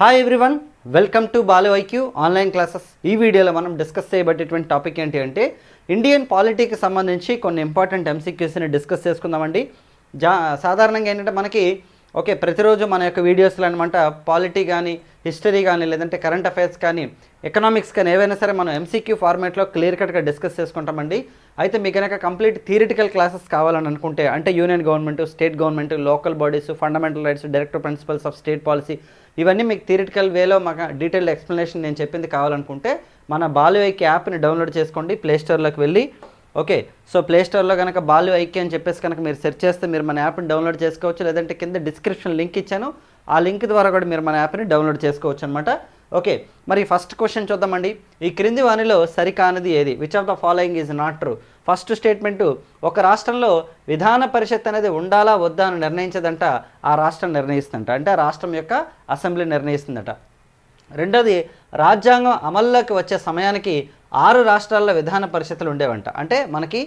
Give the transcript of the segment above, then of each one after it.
Hi everyone welcome to Balu IQ online classes ఈ వీడియోలో మనం డిస్కస్ చేయబట్టేటువంటి టాపిక్ ఏంటి అంటే ఇండియన్ పాలిటీకి సంబంధించి కొన్ని ఇంపార్టెంట్ ఎంసీక్యూస్ని డిస్కస్ చేసుకుందామండి. జా సాధారణంగా ఏంటంటే మనకి ఓకే ప్రతిరోజు మన యొక్క వీడియోస్లో అనమాట పాలిటీ కానీ హిస్టరీ కానీ లేదంటే కరెంట్ అఫైర్స్ కానీ ఎకనామిక్స్ కానీ ఏవైనా సరే మనం ఎంసీక్యూ ఫార్మేట్లో క్లియర్ కట్గా డిస్కస్ చేసుకుంటామండి. అయితే మీకు కనుక కంప్లీట్ థియరిటికల్ క్లాసెస్ కావాలని అనుకుంటే అంటే union government state government local bodies fundamental rights director principles of state policy ఇవన్నీ మీకు థియరిటికల్ వేలో మాకు డీటెయిల్డ్ ఎక్స్ప్లెనేషన్ నేను చెప్పింది కావాలనుకుంటే మన బాలు ఐక్య యాప్ని డౌన్లోడ్ చేసుకోండి ప్లేస్టోర్లోకి వెళ్ళి. ఓకే సో ప్లేస్టోర్లో కనుక బాలు ఐక్య అని చెప్పేసి కనుక మీరు సెర్చ్ చేస్తే మీరు మన యాప్ని డౌన్లోడ్ చేసుకోవచ్చు. లేదంటే కింద డిస్క్రిప్షన్ లింక్ ఇచ్చాను. ఆ లింక్ ద్వారా కూడా మీరు మన యాప్ని డౌన్లోడ్ చేసుకోవచ్చు అనమాట ఓకే మరి ఫస్ట్ క్వశ్చన్ చూద్దామండి. ఈ క్రింది వానిలో సరికానిది ఏది? Which of the following is not true first statement ఒక రాష్ట్రంలో విధాన పరిషత్ అనేది ఉండాలా వద్దా అని నిర్ణయించదంట ఆ రాష్ట్రం నిర్ణయిస్తుందంట. అంటే ఆ రాష్ట్రం యొక్క అసెంబ్లీ నిర్ణయిస్తుందట. రెండోది రాజ్యాంగం అమల్లోకి వచ్చే సమయానికి ఆరు రాష్ట్రాల్లో విధాన పరిషత్తులు ఉండేవంట. అంటే మనకి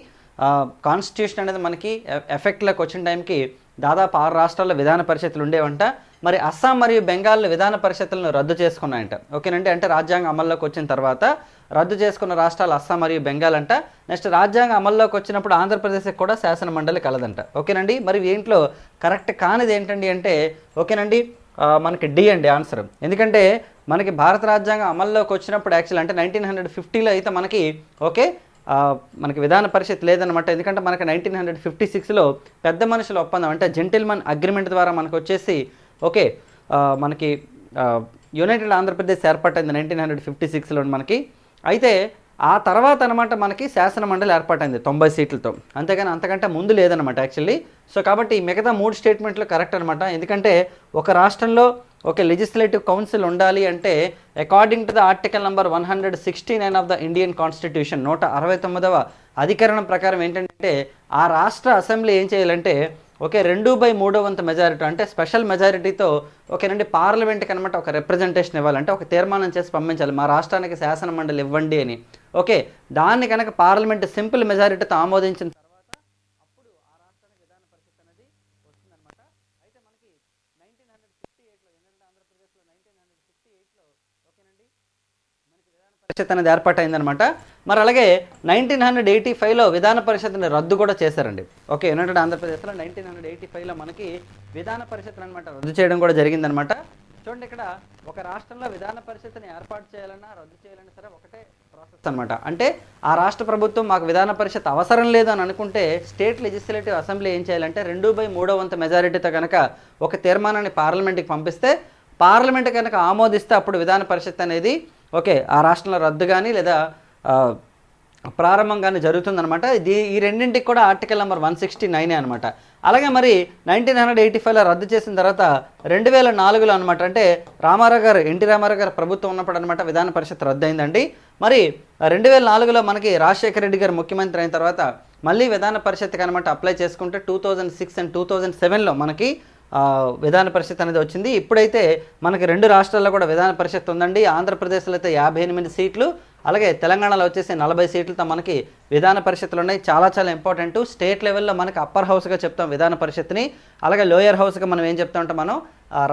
కాన్స్టిట్యూషన్ అనేది మనకి ఎఫెక్ట్లోకి వచ్చిన టైంకి దాదాపు ఆరు రాష్ట్రాల్లో విధాన పరిషత్తులు ఉండేవంట. మరి అస్సాం మరియు బెంగాల్లో విధాన పరిషత్తులను రద్దు చేసుకున్నాయంట. ఓకేనండి? అంటే రాజ్యాంగం అమల్లోకి వచ్చిన తర్వాత రద్దు చేసుకున్న రాష్ట్రాలు అస్సాం మరియు బెంగాల్ అంట నెక్స్ట్ రాజ్యాంగం అమల్లోకి వచ్చినప్పుడు ఆంధ్రప్రదేశ్కి కూడా శాసన మండలి కలదంట. ఓకేనండి? మరి దీంట్లో కరెక్ట్ కానిది ఏంటండి అంటే ఓకేనండి? మనకి డి అండి ఆన్సర్. ఎందుకంటే మనకి భారత రాజ్యాంగం అమల్లోకి వచ్చినప్పుడు యాక్చువల్ అంటే నైన్టీన్ హండ్రెడ్ ఫిఫ్టీలో అయితే మనకి ఓకే మనకి విధాన పరిషత్ లేదనమాట ఎందుకంటే మనకి నైన్టీన్ హండ్రెడ్ ఫిఫ్టీ సిక్స్లో పెద్ద మనుషుల ఒప్పందం అంటే జెంటిల్మన్ అగ్రిమెంట్ ద్వారా మనకు వచ్చేసి ఓకే మనకి యునైటెడ్ ఆంధ్రప్రదేశ్ ఏర్పాటైంది నైన్టీన్ హండ్రెడ్ ఫిఫ్టీ సిక్స్లో మనకి. అయితే ఆ తర్వాత అనమాట మనకి శాసనమండలి ఏర్పాటైంది తొంభై సీట్లతో. అంతేగాని అంతకంటే ముందు లేదనమాట యాక్చువల్లీ సో కాబట్టి మిగతా మూడు స్టేట్మెంట్లు కరెక్ట్ అనమాట ఎందుకంటే ఒక రాష్ట్రంలో ఒక లెజిస్లేటివ్ కౌన్సిల్ ఉండాలి అంటే according to the article number one hundred sixty nine of the Indian constitution నూట అరవై తొమ్మిదవ అధికరణం ప్రకారం ఏంటంటే ఆ రాష్ట్ర అసెంబ్లీ ఏం చేయాలంటే ఓకే రెండు బై మూడో వంతు మెజారిటీ అంటే స్పెషల్ మెజారిటీతో ఓకేనండి పార్లమెంట్కి అనమాట ఒక రిప్రజెంటేషన్ ఇవ్వాలంటే ఒక తీర్మానం చేసి పంపించాలి. మా రాష్ట్రానికి శాసన మండలి ఇవ్వండి అని. ఓకే దాన్ని కనుక పార్లమెంట్ సింపుల్ మెజారిటీతో ఆమోదించిన తర్వాత అప్పుడు ఆ రాష్ట్రానికి విధాన పరిషత్ అనేది వస్తుందన్నమాట అయితే మనకి నైన్టీన్ హండ్రెడ్ ఫిఫ్టీ ఎయిట్లో ఏంటంటే ఆంధ్రప్రదేశ్లో నైన్టీన్ హండ్రెడ్ ఫిఫ్టీ ఎయిట్లో ఓకేనండి మనకి విధాన పరిషత్ అనేది ఏర్పాటైందనమాట. మరి అలాగే నైన్టీన్ హండ్రెడ్ ఎయిటీ ఫైవ్లో విధాన పరిషత్ని రద్దు కూడా చేశారండి. ఓకే యునైటెడ్ ఆంధ్రప్రదేశ్లో నైన్టీన్ హండ్రెడ్ ఎయిటీ ఫైవ్లో మనకి విధాన పరిషత్ అనమాట రద్దు చేయడం కూడా జరిగిందనమాట. చూడండి ఇక్కడ ఒక రాష్ట్రంలో విధాన పరిషత్ని ఏర్పాటు చేయాలన్నా రద్దు చేయాలన్నా సరే ఒకటే ప్రాసెస్ అనమాట అంటే ఆ రాష్ట్ర ప్రభుత్వం మాకు విధాన పరిషత్ అవసరం లేదు అని అనుకుంటే స్టేట్ లెజిస్లేటివ్ అసెంబ్లీ ఏం చేయాలంటే రెండు బై మూడో వంత మెజారిటీతో కనుక ఒక తీర్మానాన్ని పార్లమెంట్కి పంపిస్తే పార్లమెంట్ కనుక ఆమోదిస్తే అప్పుడు విధాన పరిషత్ అనేది ఓకే ఆ రాష్ట్రంలో రద్దు కానీ లేదా ప్రారంభంగానే జరుగుతుందనమాట ఇది ఈ రెండింటికి కూడా ఆర్టికల్ నెంబర్ వన్ సిక్స్టీ నైనే అనమాట అలాగే మరి నైన్టీన్ హండ్రెడ్ ఎయిటీ ఫైవ్లో రద్దు చేసిన తర్వాత రెండు వేల నాలుగులో అనమాట అంటే రామారావు గారు ఎన్టీ రామారావు గారు ప్రభుత్వం ఉన్నప్పుడు అనమాట విధాన పరిషత్ రద్దు అయిందండి మరి రెండు వేల నాలుగులో మనకి రాజశేఖర రెడ్డి గారు ముఖ్యమంత్రి అయిన తర్వాత మళ్ళీ విధాన పరిషత్కి అనమాట అప్లై చేసుకుంటే two thousand six and two thousand సెవెన్లో మనకి విధాన పరిషత్ అనేది వచ్చింది. ఇప్పుడైతే మనకి రెండు రాష్ట్రాల్లో కూడా విధాన పరిషత్ ఉందండి. ఆంధ్రప్రదేశ్లో అయితే యాభై ఎనిమిది సీట్లు అలాగే తెలంగాణలో వచ్చేసి నలభై సీట్లతో మనకి విధాన పరిషత్తులు ఉన్నాయి. చాలా చాలా ఇంపార్టెంట్. స్టేట్ లెవెల్లో మనకి అప్పర్ హౌస్గా చెప్తాం విధాన పరిషత్ని అలాగే లోయర్ హౌస్గా మనం ఏం చెప్తా ఉంటాం మనం?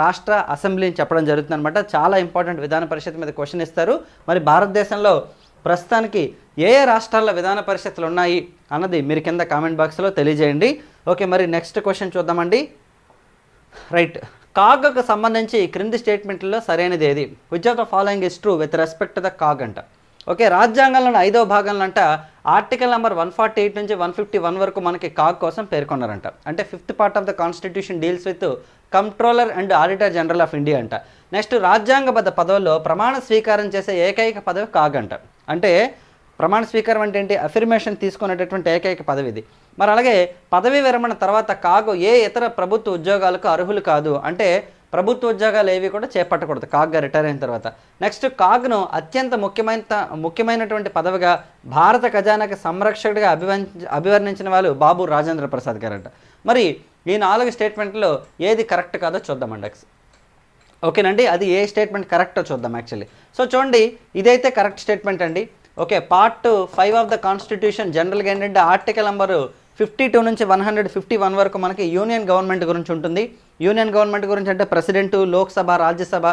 రాష్ట్ర అసెంబ్లీని చెప్పడం జరుగుతుంది అనమాట చాలా ఇంపార్టెంట్ విధాన పరిషత్ మీద క్వశ్చన్ ఇస్తారు. మరి భారతదేశంలో ప్రస్తుతానికి ఏ ఏ రాష్ట్రాల్లో విధాన పరిషత్తులు ఉన్నాయి అన్నది మీరు కింద కామెంట్ బాక్స్లో తెలియజేయండి. ఓకే మరి నెక్స్ట్ క్వశ్చన్ చూద్దామండి. రైట్ కాగ్కు సంబంధించి క్రింది స్టేట్మెంట్లో సరైనది ఏది? Which of the following is true with respect the CAG అంట. ఓకే రాజ్యాంగంలోని ఐదో భాగంలో అంట article number one forty eight నుంచి వన్ ఫిఫ్టీ వన్ వరకు మనకి కాగ్ కోసం పేర్కొన్నారంట. అంటే fifth part of the constitution deals with controller and auditor general of India అంట. నెక్స్ట్ రాజ్యాంగబద్ధ పదవుల్లో ప్రమాణ స్వీకారం చేసే ఏకైక పదవి కాగ్ అంట. అంటే ప్రమాణ స్వీకారం అంటే ఏంటి? అఫిర్మేషన్ తీసుకునేటటువంటి ఏకైక పదవి ఇది. మరి అలాగే పదవీ విరమణ తర్వాత కాగు ఏ ఇతర ప్రభుత్వ ఉద్యోగాలకు అర్హులు కాదు. అంటే ప్రభుత్వ ఉద్యోగాలు ఏవి కూడా చేపట్టకూడదు. కాగ్గా రిటైర్ అయిన తర్వాత. నెక్స్ట్ కాగ్ను అత్యంత ముఖ్యమైన ముఖ్యమైనటువంటి పదవిగా భారత ఖజానాకి సంరక్షకుడిగా అభివర్ణించ అభివర్ణించిన వాళ్ళు బాబు రాజేంద్ర ప్రసాద్ గారంట. మరి ఈ నాలుగు స్టేట్మెంట్లో ఏది కరెక్ట్ కాదో చూద్దామండి. ఓకేనండి? అది ఏ స్టేట్మెంట్ కరెక్టో చూద్దాం యాక్చువల్లీ. సో చూడండి ఇదైతే కరెక్ట్ స్టేట్మెంట్ అండి. Okay part five of the constitution జనరల్గా ఏంటంటే ఆర్టికల్ నెంబరు ఫిఫ్టీ టూ నుంచి వన్ హండ్రెడ్ ఫిఫ్టీ వన్ వరకు మనకి యూనియన్ గవర్నమెంట్ గురించి ఉంటుంది. యూనియన్ గవర్నమెంట్ గురించి అంటే president Lok Sabha Rajya Sabha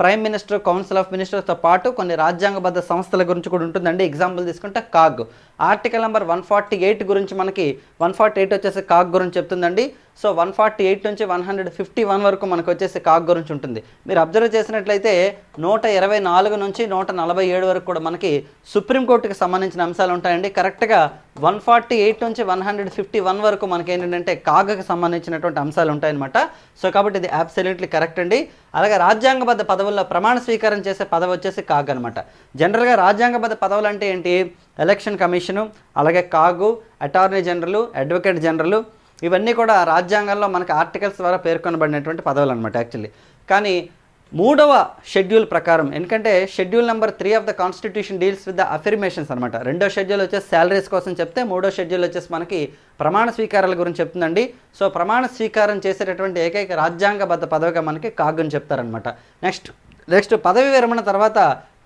prime minister council of మినిస్టర్స్తో పాటు కొన్ని రాజ్యాంగబద్ధ సంస్థల గురించి కూడా ఉంటుందండి. ఎగ్జాంపుల్ తీసుకుంటే CAG. Article number one forty eight గురించి మనకి వన్ ఫార్టీ ఎయిట్ వచ్చేసి కాక్ గురించి చెప్తుందండి. సో వన్ ఫార్టీ ఎయిట్ నుంచి వన్ హండ్రెడ్ ఫిఫ్టీ వన్ వరకు మనకు వచ్చేసి కాగ్ గురించి ఉంటుంది. మీరు అబ్జర్వ్ చేసినట్లయితే నూట ఇరవై నాలుగు నుంచి నూట నలభై ఏడు వరకు కూడా మనకి సుప్రీంకోర్టుకి సంబంధించిన అంశాలు ఉంటాయండి. కరెక్ట్గా వన్ ఫార్టీ ఎయిట్ నుంచి వన్ హండ్రెడ్ ఫిఫ్టీ వన్ వరకు మనకి ఏంటంటే కాగకి సంబంధించినటువంటి అంశాలు ఉంటాయన్నమాట. సో కాబట్టి ఇది అబ్సల్యూట్లీ కరెక్ట్ అండి. అలాగే రాజ్యాంగబద్ధ పదవుల్లో ప్రమాణ స్వీకారం చేసే పదవి వచ్చేసి కాగ్ అనమాట జనరల్గా రాజ్యాంగబద్ధ పదవులు అంటే ఏంటి? ఎలక్షన్ కమిషను అలాగే CAG attorney general advocate general ఇవన్నీ కూడా రాజ్యాంగంలో మనకు ఆర్టికల్స్ ద్వారా పేర్కొనబడినటువంటి పదవులు అనమాట యాక్చువల్లీ. కానీ మూడవ షెడ్యూల్ ప్రకారం ఎందుకంటే schedule number three of the constitution deals with the affirmations అనమాట రెండో షెడ్యూల్ వచ్చేసి శాలరీస్ కోసం చెప్తే మూడో షెడ్యూల్ వచ్చేసి మనకి ప్రమాణ స్వీకారాల గురించి చెప్తుందండి. సో ప్రమాణ స్వీకారం చేసేటటువంటి ఏకైక రాజ్యాంగబద్ధ పదవిగా మనకి కాగుని చెప్తారనమాట నెక్స్ట్ నెక్స్ట్ పదవి విరమణ తర్వాత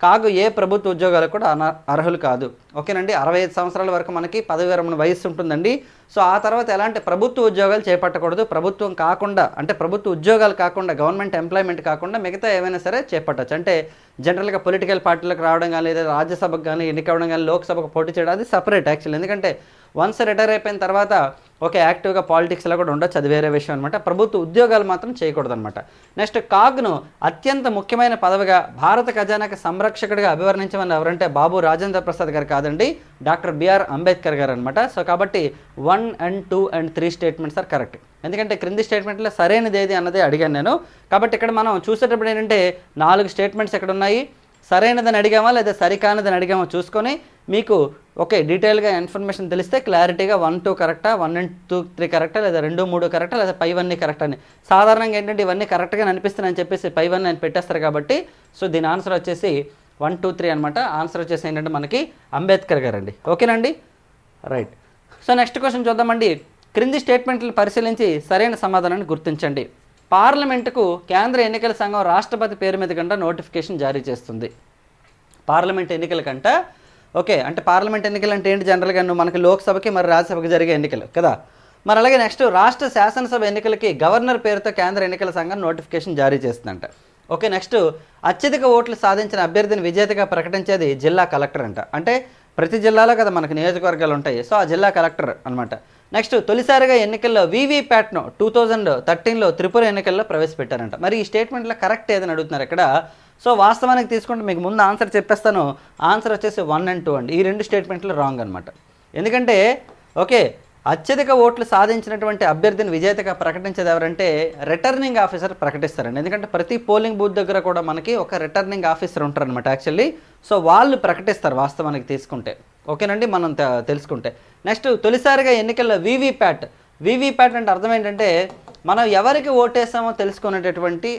కాగు ఏ ప్రభుత్వ ఉద్యోగాలు కూడా అన అర్హులు కాదు. ఓకేనండి? అరవై ఐదు సంవత్సరాల వరకు మనకి పదవి విరమణ వయస్సు ఉంటుందండి. సో ఆ తర్వాత ఎలాంటి ప్రభుత్వ ఉద్యోగాలు చేపట్టకూడదు? ప్రభుత్వం కాకుండా అంటే ప్రభుత్వ ఉద్యోగాలు కాకుండా గవర్నమెంట్ ఎంప్లాయ్మెంట్ కాకుండా మిగతా ఏమైనా సరే చేపట్టచ్చు. అంటే జనరల్గా పొలిటికల్ పార్టీలకు రావడం కానీ లేదా రాజ్యసభకు కానీ ఎన్నికవడం కానీ లోక్సభకు పోటీ చేయడం అది సపరేట్ యాక్చువల్ ఎందుకంటే వన్స్ రిటైర్ అయిపోయిన తర్వాత ఓకే యాక్టివ్గా పాలిటిక్స్లో కూడా ఉండొచ్చు అది వేరే విషయం అనమాట ప్రభుత్వ ఉద్యోగాలు మాత్రం చేయకూడదు అనమాట నెక్స్ట్ కాగ్ను అత్యంత ముఖ్యమైన పదవిగా భారత ఖజానాకి సంరక్షకుడిగా అభివర్ణించమని ఎవరంటే బాబు రాజేంద్ర ప్రసాద్ గారు కాదండి డాక్టర్ బిఆర్ అంబేద్కర్ గారు అనమాట సో కాబట్టి one and two and three statements are correct ఎందుకంటే క్రింది స్టేట్మెంట్లో సరైనది ఏది అన్నదే అడిగాను నేను. కాబట్టి ఇక్కడ మనం చూసేటప్పుడు ఏంటంటే నాలుగు స్టేట్మెంట్స్ ఎక్కడ ఉన్నాయి సరైనదని అడిగామా లేదా సరికానదని అడిగామా చూసుకొని మీకు ఓకే డీటెయిల్గా ఇన్ఫర్మేషన్ తెలిస్తే క్లారిటీగా వన్ టూ కరెక్టా? వన్ అండ్ టూ త్రీ కరెక్టా? లేదా రెండు మూడు కరెక్టా? లేదా పై వన్నీ కరెక్ట్ అని. సాధారణంగా ఏంటంటే ఇవన్నీ కరెక్ట్గా అనిపిస్తున్నాయని చెప్పేసి పై వన్ అని పెట్టేస్తారు కాబట్టి సో దీని ఆన్సర్ వచ్చేసి వన్ టూ త్రీ అనమాట ఆన్సర్ వచ్చేసి ఏంటంటే మనకి అంబేద్కర్ గారు అండి ఓకేనండి? రైట్. సో నెక్స్ట్ క్వశ్చన్ చూద్దామండి. క్రింది స్టేట్మెంట్లు పరిశీలించి సరైన సమాధానాన్ని గుర్తించండి. పార్లమెంటుకు కేంద్ర ఎన్నికల సంఘం రాష్ట్రపతి పేరు మీద కంటే నోటిఫికేషన్ జారీ చేస్తుంది. పార్లమెంట్ ఎన్నికల కంట ఓకే అంటే పార్లమెంట్ ఎన్నికలు అంటే ఏంటి జనరల్గా మనకి లోక్సభకి మరి రాజ్యసభకి జరిగే ఎన్నికలు కదా? మరి అలాగే నెక్స్ట్ రాష్ట్ర శాసనసభ ఎన్నికలకి గవర్నర్ పేరుతో కేంద్ర ఎన్నికల సంఘం నోటిఫికేషన్ జారీ చేస్తుందంట. ఓకే నెక్స్ట్ అత్యధిక ఓట్లు సాధించిన అభ్యర్థిని విజేతగా ప్రకటించేది జిల్లా కలెక్టర్ అంట. అంటే ప్రతి జిల్లాలో కదా మనకి నియోజకవర్గాలు ఉంటాయి. సో ఆ జిల్లా కలెక్టర్ అనమాట నెక్స్ట్ తొలిసారిగా ఎన్నికల్లో వీవీప్యాట్ను టూ థౌజండ్ థర్టీన్లో త్రిపుర ఎన్నికల్లో ప్రవేశపెట్టారంట. మరి ఈ స్టేట్మెంట్లో కరెక్ట్ ఏదని అడుగుతున్నారు ఇక్కడ. సో వాస్తవానికి తీసుకుంటే మీకు ముందు ఆన్సర్ చెప్పేస్తాను. ఆన్సర్ వచ్చేసి వన్ అండ్ టూ అండి. ఈ రెండు స్టేట్మెంట్లు రాంగ్ అనమాట ఎందుకంటే ఓకే అత్యధిక ఓట్లు సాధించినటువంటి అభ్యర్థిని విజేతగా ప్రకటించేది ఎవరంటే రిటర్నింగ్ ఆఫీసర్ ప్రకటిస్తారండి. ఎందుకంటే ప్రతి పోలింగ్ బూత్ దగ్గర కూడా మనకి ఒక రిటర్నింగ్ ఆఫీసర్ ఉంటారనమాట యాక్చువల్లీ. సో వాళ్ళు ప్రకటిస్తారు వాస్తవానికి తీసుకుంటే. ఓకేనండి? మనం తెలుసుకుంటే. నెక్స్ట్ తొలిసారిగా ఎన్నికల్లో వీవీప్యాట్. వీవీప్యాట్ అంటే అర్థం ఏంటంటే మనం ఎవరికి ఓటేస్తామో తెలుసుకునేటటువంటి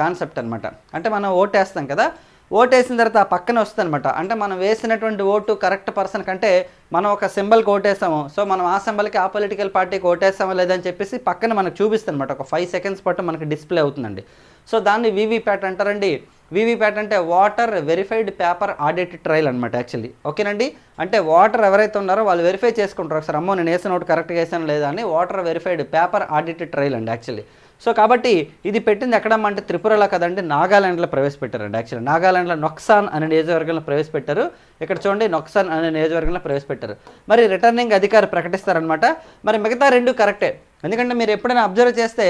కాన్సెప్ట్ అనమాట అంటే మనం ఓటేస్తాం కదా ఓటేసిన తర్వాత ఆ పక్కన వస్తుంది అనమాట అంటే మనం వేసినటువంటి ఓటు కరెక్ట్ పర్సన్ కంటే మనం ఒక సింబల్కి ఓటేసాము సో మనం ఆ సింబల్కి ఆ పొలిటికల్ పార్టీకి ఓటేస్తామో లేదని చెప్పేసి పక్కన మనకు చూపిస్తుంది అనమాట ఒక ఫైవ్ సెకండ్స్ పాటు మనకి డిస్ప్లే అవుతుందండి. సో దాన్ని వీవీప్యాట్ అంటారండి. వీవీప్యాట్ అంటే voter verified paper audit trail అనమాట యాక్చువల్లీ. ఓకేనండి? అంటే వాటర్ ఎవరైతే ఉన్నారో వాళ్ళు వెరిఫై చేసుకుంటారు. ఒకసారి అమ్మో నేను వేసిన నోట్ కరెక్ట్గా వేసాను లేదా అని voter verified paper audit trail అండి యాక్చువల్లీ. సో కాబట్టి ఇది పెట్టింది ఎక్కడమ్మంటే త్రిపురలో కదండి నాగాలాండ్లో ప్రవేశపెట్టారండి యాక్చువల్లీ. నాగాలాండ్లో నొక్సాన్ అనే నియోజకవర్గంలో ప్రవేశపెట్టారు. ఇక్కడ చూడండి నొక్సాన్ అనే నియోజకవర్గంలో ప్రవేశపెట్టారు. మరి రిటర్నింగ్ అధికారి ప్రకటిస్తారనమాట మరి మిగతా రెండు కరెక్టే. ఎందుకంటే మీరు ఎప్పుడైనా అబ్జర్వ్ చేస్తే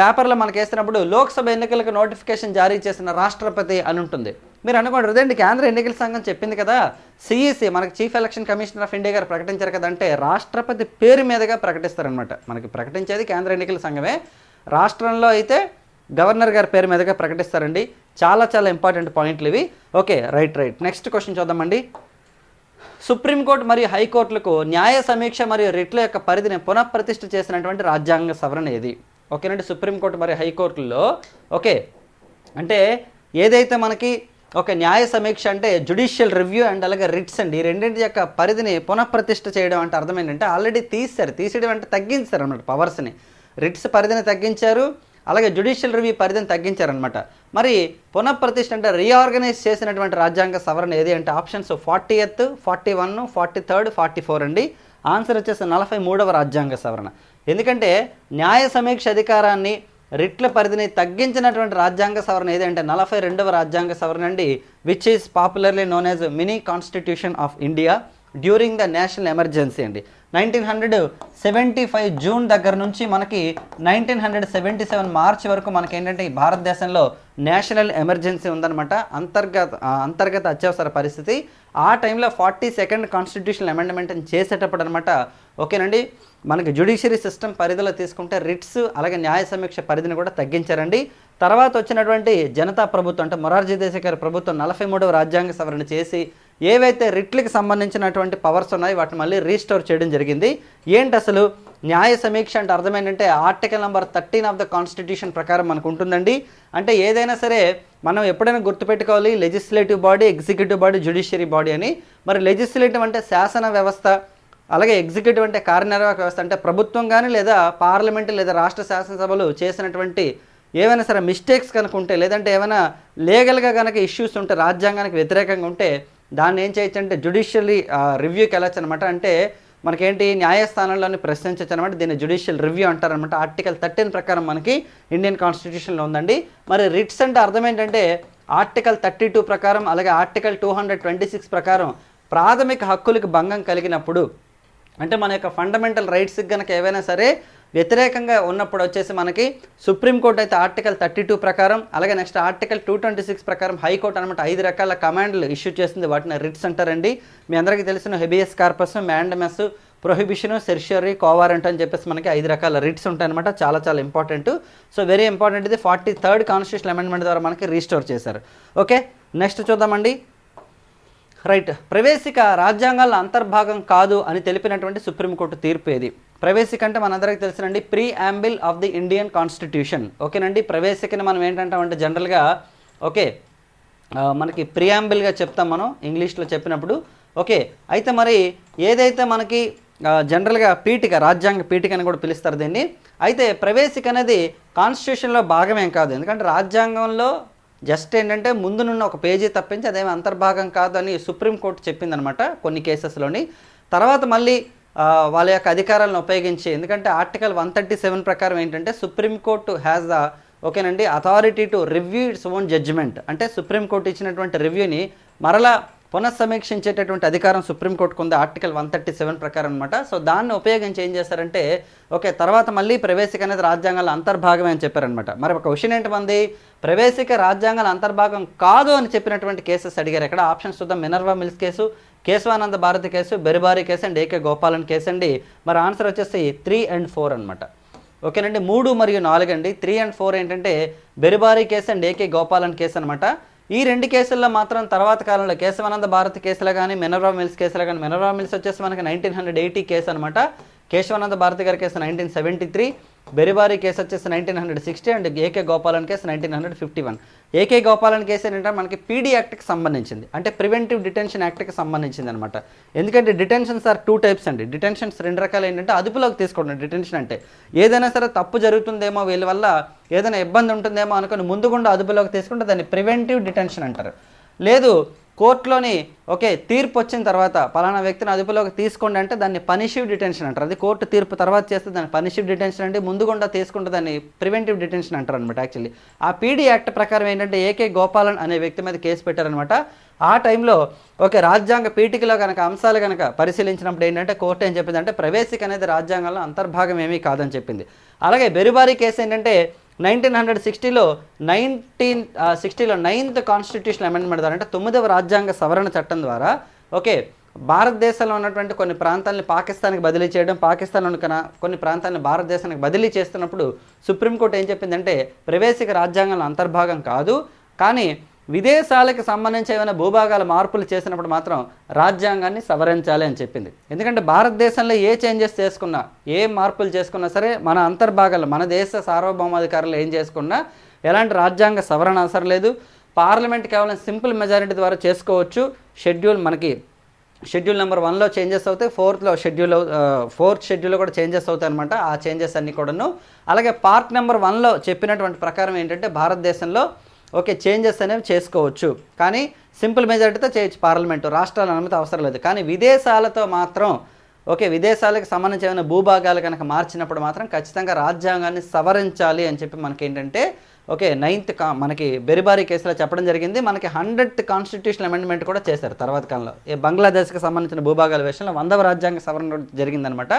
పేపర్లో మనకి వేసినప్పుడు లోక్సభ ఎన్నికలకు నోటిఫికేషన్ జారీ చేసిన రాష్ట్రపతి అని ఉంటుంది. మీరు అనుకోండి అదేంటి కేంద్ర ఎన్నికల సంఘం చెప్పింది కదా? సిఈసి మనకి chief election commissioner of India గారు ప్రకటించారు కదా అంటే రాష్ట్రపతి పేరు మీదుగా ప్రకటిస్తారనమాట మనకి ప్రకటించేది కేంద్ర ఎన్నికల సంఘమే. రాష్ట్రంలో అయితే గవర్నర్ గారి పేరు మీదుగా ప్రకటిస్తారండి. చాలా చాలా ఇంపార్టెంట్ పాయింట్లు ఇవి. Okay right right. Next question చూద్దామండి. సుప్రీంకోర్టు మరియు హైకోర్టులకు న్యాయ సమీక్ష మరియు రిట్ల యొక్క పరిధిని పునఃప్రతిష్ఠ చేసినటువంటి రాజ్యాంగ సవరణ ఏది? ఓకేనండి సుప్రీంకోర్టు మరి హైకోర్టుల్లో ఓకే అంటే ఏదైతే మనకి ఒక న్యాయ సమీక్ష అంటే జుడిషియల్ రివ్యూ అండ్ అలాగే రిట్స్ అండి ఈ రెండింటి యొక్క పరిధిని పునఃప్రతిష్ఠ చేయడం అంటే అర్థం ఏంటంటే ఆల్రెడీ తీశారు తీసేయడం అంటే తగ్గించారు అన్నమాట పవర్స్ని. రిట్స్ పరిధిని తగ్గించారు అలాగే జుడిషియల్ రివ్యూ పరిధిని తగ్గించారనమాట మరి పునఃప్రతిష్ఠ అంటే రీఆర్గనైజ్ చేసినటువంటి రాజ్యాంగ సవరణ ఏది అంటే options forty eight forty one forty third forty four అండి. ఆన్సర్ వచ్చేసి నలభై మూడవ రాజ్యాంగ సవరణ. ఎందుకంటే న్యాయ సమీక్ష అధికారాన్ని రిట్ల పరిధిని తగ్గించినటువంటి రాజ్యాంగ సవరణ ఏదంటే నలభై రెండవ రాజ్యాంగ సవరణ అండి which is popularly known as mini constitution of India during the national emergency అండి. Nineteen hundred seventy five June దగ్గర నుంచి మనకి nineteen hundred seventy seven March వరకు మనకి ఏంటంటే ఈ భారతదేశంలో నేషనల్ ఎమర్జెన్సీ ఉందన్నమాట. అంతర్గత అంతర్గత అత్యవసర పరిస్థితి. ఆ టైంలో ఫార్టీ సెకండ్ కాన్స్టిట్యూషనల్ అమెండ్మెంట్ చేసేటప్పుడు అనమాట ఓకేనండి? మనకి జ్యుడిషియరీ సిస్టమ్ పరిధిలో తీసుకుంటే రిట్స్ అలాగే న్యాయ సమీక్ష పరిధిని కూడా తగ్గించారండి. తర్వాత వచ్చినటువంటి జనతా ప్రభుత్వం అంటే మొరార్జీ దేశాయ్ గారి ప్రభుత్వం నలభై మూడవ రాజ్యాంగ సవరణ చేసి ఏవైతే రిట్లకి సంబంధించినటువంటి పవర్స్ ఉన్నాయో వాటిని మళ్ళీ రీస్టోర్ చేయడం జరిగింది. ఏంటి అసలు? న్యాయ సమీక్ష అంటే అర్థమైందంటే article number thirteen of the constitution ప్రకారం మనకు ఉంటుందండి. అంటే ఏదైనా సరే మనం ఎప్పుడైనా గుర్తుపెట్టుకోవాలి legislative body executive body judiciary body అని. మరి లెజిస్లేటివ్ అంటే శాసన వ్యవస్థ అలాగే ఎగ్జిక్యూటివ్ అంటే కార్యనిర్వాహక వ్యవస్థ అంటే ప్రభుత్వం కానీ లేదా పార్లమెంట్ లేదా రాష్ట్ర శాసనసభలు చేసినటువంటి ఏమైనా సరే మిస్టేక్స్ కనుక ఉంటే లేదంటే ఏమైనా లీగల్గా కనుక ఇష్యూస్ ఉంటే రాజ్యాంగానికి వ్యతిరేకంగా ఉంటే దాన్ని ఏం చేయొచ్చు అంటే జ్యుడిషియల్లీ రివ్యూకి వెళ్ళచ్చు అనమాట అంటే మనకేంటి న్యాయస్థానంలోని ప్రశ్నించవచ్చు అనమాట దీన్ని జ్యుడిషియల్ రివ్యూ అంటారనమాట ఆర్టికల్ థర్టీన్ ప్రకారం మనకి ఇండియన్ కాన్స్టిట్యూషన్లో ఉందండి. మరి రిట్స్ అంటే అర్థం ఏంటంటే ఆర్టికల్ థర్టీ టూ ప్రకారం అలాగే article two hundred twenty six ప్రకారం ప్రాథమిక హక్కులకు భంగం కలిగినప్పుడు అంటే మన యొక్క ఫండమెంటల్ రైట్స్కి కనుక ఏవైనా సరే వ్యతిరేకంగా ఉన్నప్పుడు వచ్చేసి మనకి సుప్రీంకోర్టు అయితే ఆర్టికల్ థర్టీ టూ ప్రకారం అలాగే next article two twenty six ప్రకారం హైకోర్టు అనమాట ఐదు రకాల కమాండ్లు ఇష్యూ చేసింది. వాటిని రిట్స్ అంటారండి. మీ అందరికీ తెలిసిన habeas corpus mandamus prohibition certiorari quo warranto అని చెప్పేసి మనకి ఐదు రకాల రిట్స్ ఉంటాయన్నమాట. చాలా చాలా ఇంపార్టెంట్. సో వెరీ ఇంపార్టెంట్ ఇది. ఫార్టీ థర్డ్ కాన్స్టిట్యూషన్ అమెండ్మెంట్ ద్వారా మనకి రీస్టోర్ చేశారు. ఓకే నెక్స్ట్ చూద్దామండి. రైట్ ప్రవేశిక రాజ్యాంగాల అంతర్భాగం కాదు అని తెలిపినటువంటి సుప్రీంకోర్టు తీర్పు ఏది? ప్రవేశిక అంటే మనందరికీ తెలుసునండి preamble of the Indian constitution. ఓకేనండి ప్రవేశికని మనం ఏంటంటామంటే జనరల్గా ఓకే మనకి ప్రియాంబిల్గా చెప్తాం మనం ఇంగ్లీష్లో చెప్పినప్పుడు. ఓకే అయితే మరి ఏదైతే మనకి జనరల్గా పీఠిక రాజ్యాంగ పీఠిక అని కూడా పిలుస్తారు దీన్ని అయితే ప్రవేశిక అనేది కాన్స్టిట్యూషన్లో భాగమేం కాదు. ఎందుకంటే రాజ్యాంగంలో జస్ట్ ఏంటంటే ముందునున్న ఒక పేజీ తప్పించి అదేమి అంతర్భాగం కాదు అని సుప్రీంకోర్టు చెప్పిందనమాట కొన్ని కేసెస్లోని. తర్వాత మళ్ళీ వాళ్ళ యొక్క అధికారాలను ఉపయోగించి. ఎందుకంటే ఆర్టికల్ వన్ థర్టీ సెవెన్ ప్రకారం ఏంటంటే సుప్రీంకోర్టు హ్యాస్ ద ఓకేనండి authority to review its own judgement అంటే సుప్రీంకోర్టు ఇచ్చినటువంటి రివ్యూని మరలా పునఃసమీక్షించేటటువంటి అధికారం సుప్రీంకోర్టుకు ఉంది ఆర్టికల్ వన్ థర్టీ సెవెన్ ప్రకారం అనమాట సో దాన్ని ఉపయోగించి ఏం చేశారంటే ఓకే తర్వాత మళ్ళీ ప్రవేశిక అనేది రాజ్యాంగాల అంతర్భాగమే అని చెప్పారనమాట మరి ఒక క్వశ్చన్ ఏంటి ప్రవేశిక రాజ్యాంగాల అంతర్భాగం కాదు అని చెప్పినటువంటి కేసెస్ అడిగారు ఇక్కడ ఆప్షన్స్ చూద్దాం. Minerva Mills case Kesavananda Bharati case Berubari case and A K Gopalan case అండి. మరి ఆన్సర్ వచ్చేసి త్రీ అండ్ ఫోర్ అనమాట ఓకేనండి మూడు మరియు నాలుగు అండి. త్రీ అండ్ ఫోర్ ఏంటంటే Berubari case and A K Gopalan case అనమాట ఈ రెండు కేసుల్లో మాత్రం తర్వాత కాలంలో కేశవానంద భారత్ కేసులో కానీ మినర్వా మిల్స్ కేసులో కానీ మినర్వా మిల్స్ వచ్చేసి మనకి నైన్టీన్ హండ్రెడ్ ఎయిటీ కేసు అనమాట కేశవానంద భారతి గారి case nineteen seventy three Berubari case వచ్చేసి nineteen hundred sixty and A K Gopalan case nineteen hundred fifty one A K Gopalan case ఏంటంటే మనకి పీడీ యాక్ట్కి సంబంధించింది. అంటే ప్రివెంటివ్ డిటెన్షన్ యాక్ట్కి సంబంధించింది అనమాట ఎందుకంటే డిటెన్షన్స్ ఆర్ టూ టైప్స్ అండి. డిటెన్షన్స్ రెండు రకాలు ఏంటంటే అదుపులోకి తీసుకోవడం డిటెన్షన్ అంటే ఏదైనా సరే తప్పు జరుగుతుందేమో వీళ్ళ వల్ల ఏదైనా ఇబ్బంది ఉంటుందేమో అనుకుని ముందుగుండా అదుపులోకి తీసుకుంటే దాన్ని ప్రివెంటివ్ డిటెన్షన్ అంటారు. లేదు కోర్టులోని ఓకే తీర్పు వచ్చిన తర్వాత పలానా వ్యక్తిని అదుపులోకి తీసుకోండి అంటే దాన్ని పనిషివ్ డిటెన్షన్ అంటారు. అది కోర్టు తీర్పు తర్వాత చేస్తే దాన్ని పనిషివ్ డిటెన్షన్ అంటే ముందుగుండా తీసుకుంటే దాన్ని ప్రివెంటివ్ డిటెన్షన్ అంటారు అనమాట యాక్చువల్లీ ఆ పీడీ యాక్ట్ ప్రకారం ఏంటంటే ఏకే గోపాలన్ అనే వ్యక్తి మీద కేసు పెట్టారనమాట ఆ టైంలో ఓకే రాజ్యాంగ పీఠికలో కనుక అంశాలు కనుక పరిశీలించినప్పుడు ఏంటంటే కోర్టు ఏం చెప్పింది అంటే ప్రవేశిక అనేది రాజ్యాంగంలో అంతర్భాగం ఏమీ కాదని చెప్పింది. అలాగే బెరుబారీ కేసు ఏంటంటే నైన్టీన్ హండ్రెడ్ సిక్స్టీలో నైన్టీన్ సిక్స్టీలో నైన్త్ కాన్స్టిట్యూషన్ అమెండ్మెంట్ ద్వారా అంటే తొమ్మిదవ రాజ్యాంగ సవరణ చట్టం ద్వారా ఓకే భారతదేశంలో ఉన్నటువంటి కొన్ని ప్రాంతాలని పాకిస్తాన్కి బదిలీ చేయడం పాకిస్తాన్లో ఉన్న కొన్ని ప్రాంతాలను భారతదేశానికి బదిలీ చేస్తున్నప్పుడు సుప్రీంకోర్టు ఏం చెప్పిందంటే ప్రవేశిక రాజ్యాంగంలో అంతర్భాగం కాదు కానీ విదేశాలకు సంబంధించి ఏమైనా భూభాగాల మార్పులు చేసినప్పుడు మాత్రం రాజ్యాంగాన్ని సవరించాలి అని చెప్పింది. ఎందుకంటే భారతదేశంలో ఏ చేంజెస్ చేసుకున్నా ఏ మార్పులు చేసుకున్నా సరే మన అంతర్భాగాలు మన దేశ సార్వభౌమాధికారులు ఏం చేసుకున్నా ఎలాంటి రాజ్యాంగ సవరణ అవసరం లేదు. పార్లమెంట్ కేవలం సింపుల్ మెజారిటీ ద్వారా చేసుకోవచ్చు. షెడ్యూల్ మనకి షెడ్యూల్ నెంబర్ వన్లో చేంజెస్ అవుతాయి ఫోర్త్లో షెడ్యూల్ ఫోర్త్ షెడ్యూల్లో కూడా చేంజెస్ అవుతాయి అనమాట ఆ చేంజెస్ అన్నీ కూడాను. అలాగే పార్ట్ నెంబర్ వన్లో చెప్పినటువంటి ప్రకారం ఏంటంటే భారతదేశంలో ఓకే చేంజెస్ అనేవి చేసుకోవచ్చు. కానీ సింపుల్ మెజారిటీతో చేయొచ్చు పార్లమెంటు. రాష్ట్రాల అనుమతి అవసరం లేదు. కానీ విదేశాలతో మాత్రం ఓకే విదేశాలకు సంబంధించిన భూభాగాలు కనుక మార్చినప్పుడు మాత్రం ఖచ్చితంగా రాజ్యాంగాన్ని సవరించాలి అని చెప్పి మనకి ఏంటంటే ఓకే నైన్త్ కా మనకి బెరిబారీ కేసులో చెప్పడం జరిగింది. మనకి హండ్రెడ్ కాన్స్టిట్యూషన్ అమెండ్మెంట్ కూడా చేశారు తర్వాత కాలంలో. ఈ బంగ్లాదేశ్కి సంబంధించిన భూభాగాల విషయంలో వందవ రాజ్యాంగ సవరణ జరిగిందనమాట.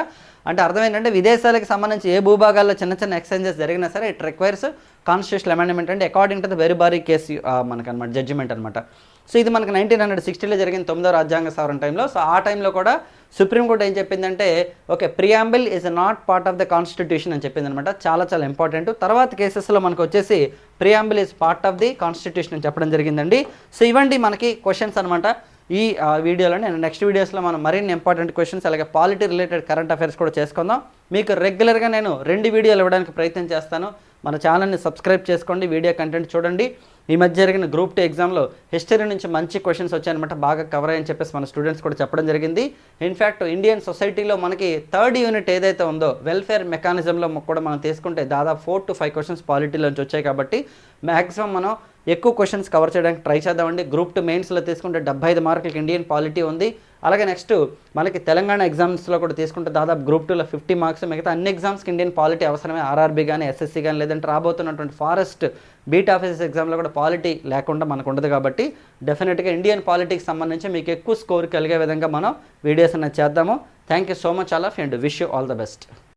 అంటే అర్థం ఏంటంటే విదేశాలకు సంబంధించి ఏ భూభాగాల్లో చిన్న చిన్న ఎక్స్చేంజెస్ జరిగినా సరే ఇట్ రిక్వైర్స్ కాన్స్టిట్యూషన్ అమెండ్మెంట్ అంటే according to the Berubari case మనకనమాట judgement అనమాట. సో ఇది మనకి నైన్టీన్ హండ్రెడ్ సిక్స్టీలో జరిగిన తొమ్మిదో రాజ్యాంగ సవరణ టైంలో సో ఆ టైంలో కూడా సుప్రీంకోర్టు ఏం చెప్పిందంటే okay preamble is not part of the constitution అని చెప్పింది అనమాట చాలా చాలా ఇంపార్టెంట్ తర్వాత కేసెస్లో మనకు వచ్చేసి preamble is part of the constitution అని చెప్పడం జరిగిందండి. సో ఇవ్వండి మనకి క్వశ్చన్స్ అనమాట ఈ వీడియోలో నేను నెక్స్ట్ వీడియోస్లో మనం మరిన్ని ఇంపార్టెంట్ క్వశ్చన్స్ అలాగే పాలిటీ రిలేటెడ్ కరెంట్ అఫైర్స్ కూడా చేసుకుందాం. మీకు రెగ్యులర్గా నేను రెండు వీడియోలు ఇవ్వడానికి ప్రయత్నం చేస్తాను. మన ఛానల్ని సబ్స్క్రైబ్ చేసుకోండి వీడియో కంటెంట్ చూడండి. ఈ మధ్య జరిగిన గ్రూప్ టూ ఎగ్జామ్లో హిస్టరీ నుంచి మంచి క్వశ్చన్స్ వచ్చాయన్నమాట. బాగా కవర్ అయ్యని చెప్పేసి మన స్టూడెంట్స్ కూడా చెప్పడం జరిగింది. ఇన్ఫ్యాక్ట్ ఇండియన్ సొసైటీలో మనకి థర్డ్ యూనిట్ ఏదైతే ఉందో వెల్ఫేర్ మెకానిజంలో కూడా మనం తీసుకుంటే దాదాపు ఫోర్ టు ఫైవ్ క్వశ్చన్స్ పాలిటీలోంచి వచ్చాయి కాబట్టి మ్యాక్సిమం మనం ఎక్కువ క్వశ్చన్స్ కవర్ చేయడానికి ట్రై చేద్దామండి. గ్రూప్ టూ మెయిన్స్లో తీసుకుంటే డెబ్బై ఐదు మార్కులకి ఇండియన్ పాలిటీ ఉంది. అలాగే నెక్స్ట్ మనకి తెలంగాణ ఎగ్జామ్స్లో కూడా తీసుకుంటే దాదాపు గ్రూప్ టూలో ఫిఫ్టీ మార్క్స్ మిగతా అన్ని ఎగ్జామ్స్కి ఇండియన్ పాలిటీ అవసరమే. ఆర్ఆర్బీ కానీ ఎస్ఎస్సీ కానీ లేదంటే రాబోతున్నటువంటి ఫారెస్ట్ బీట్ ఆఫీసర్స్ ఎగ్జామ్లో కూడా పాలిటీ లేకుండా మనకు ఉండదు కాబట్టి డెఫినెట్గా ఇండియన్ పాలిటీకి సంబంధించి మీకు ఎక్కువ స్కోర్ కలిగే విధంగా మనం వీడియోస్ అనేది చేద్దాము. Thank you so much all and wish you all the best